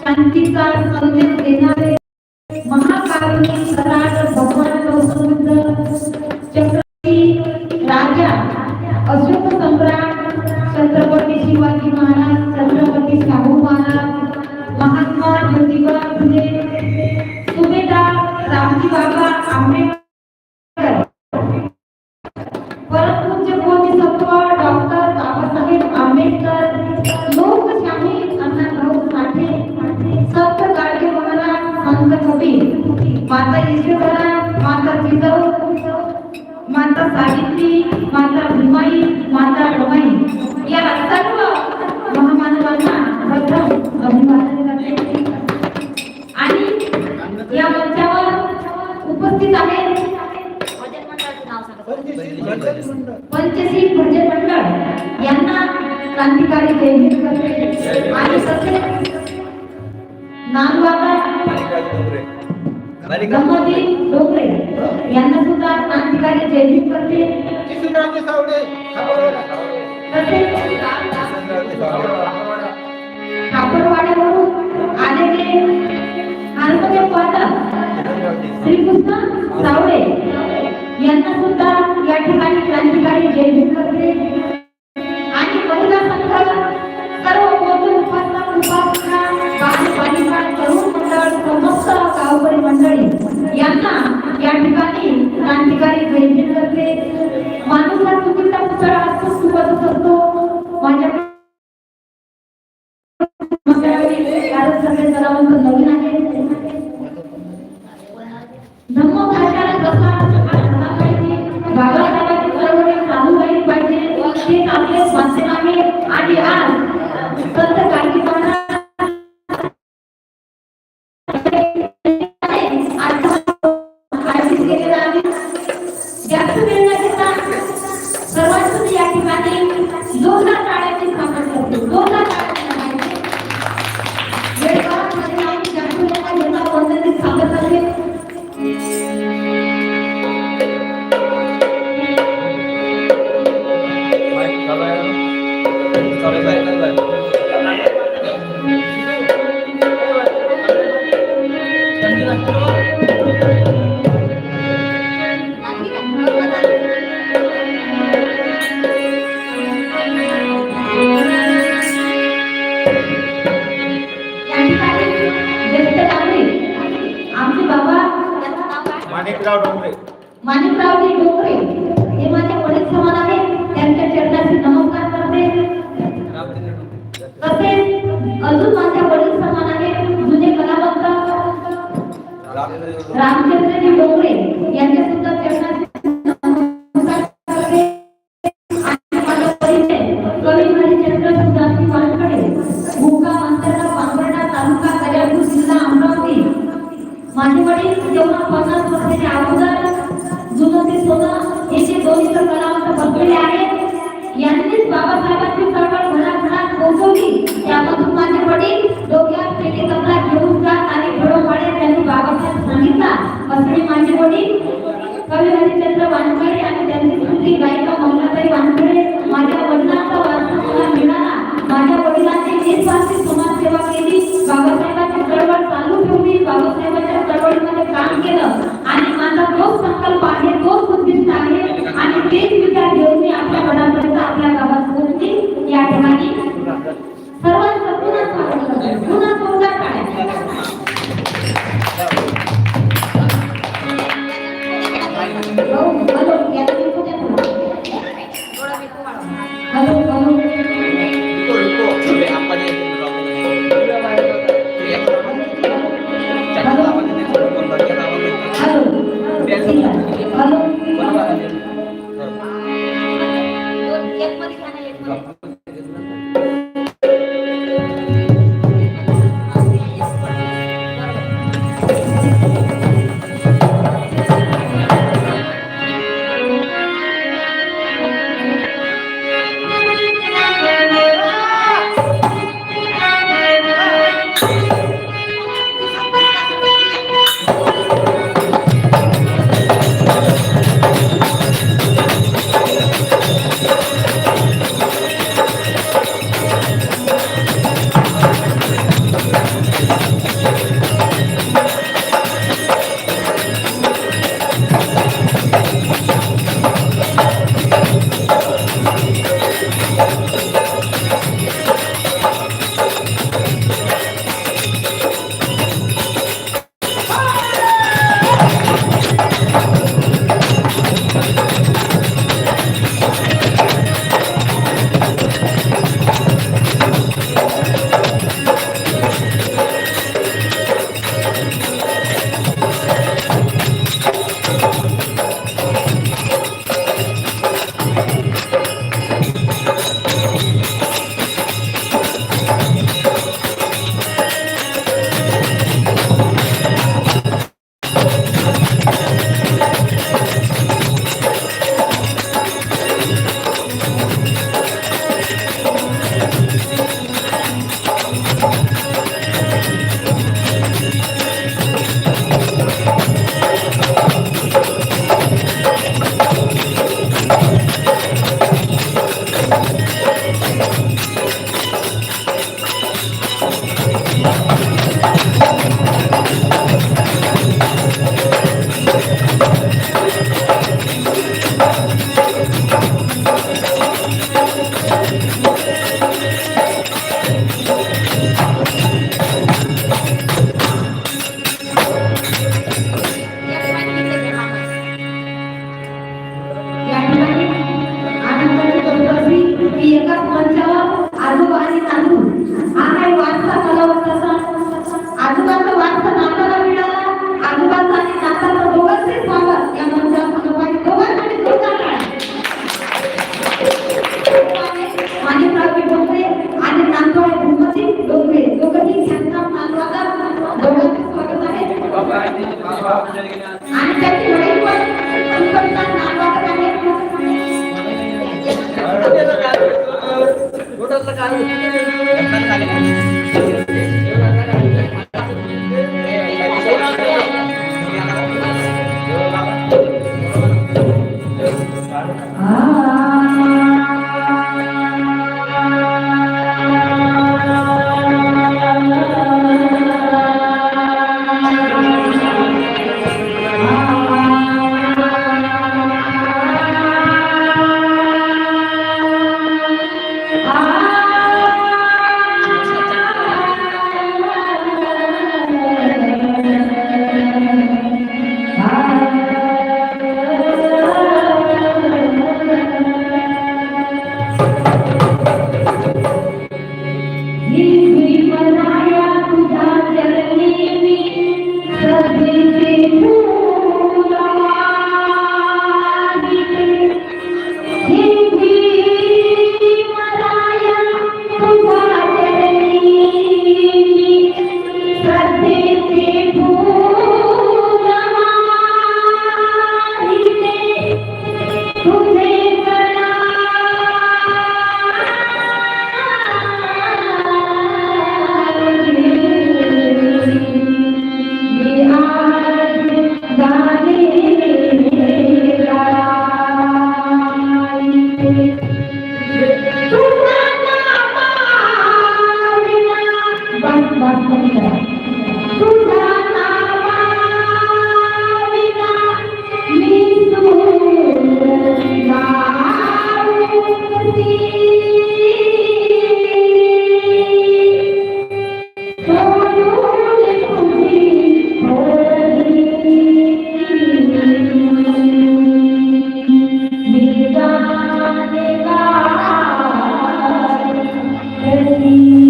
शांतीचा संदेश देणारे माता यशोधरा माता जिजाऊ माता सावित्री माता भीमाई माता रमाई या सर्व महामानवांना प्रथम अभिवादन करते. आणि या मंचावर उपस्थित आहेत पंचशील भजन मंडळ. यांना क्रांतिकारी जयहित आणि तसेच नानबाबा ब्रह्मजी डोंगरे यांना सुद्धा क्रांतिकारी जयदीप करते. ठाकूरवाड्यावरून आलेले अल्पदेव पाठक श्रीकृष्ण सावळे यांना सुद्धा या ठिकाणी क्रांतिकारी जयदीप करते. असे आम्ही आणि आज संत माणिकराव डोंगरे. माणिकरावजी डोंगरे. हे माझे वडील समान आहे त्यांच्या चरणाशी नमस्कार करते. तसेच अजून माझ्या वडील समान आहे जुने कलावंत. रामचंद्रजी डोंगरे. यांचे सुद्धा आणि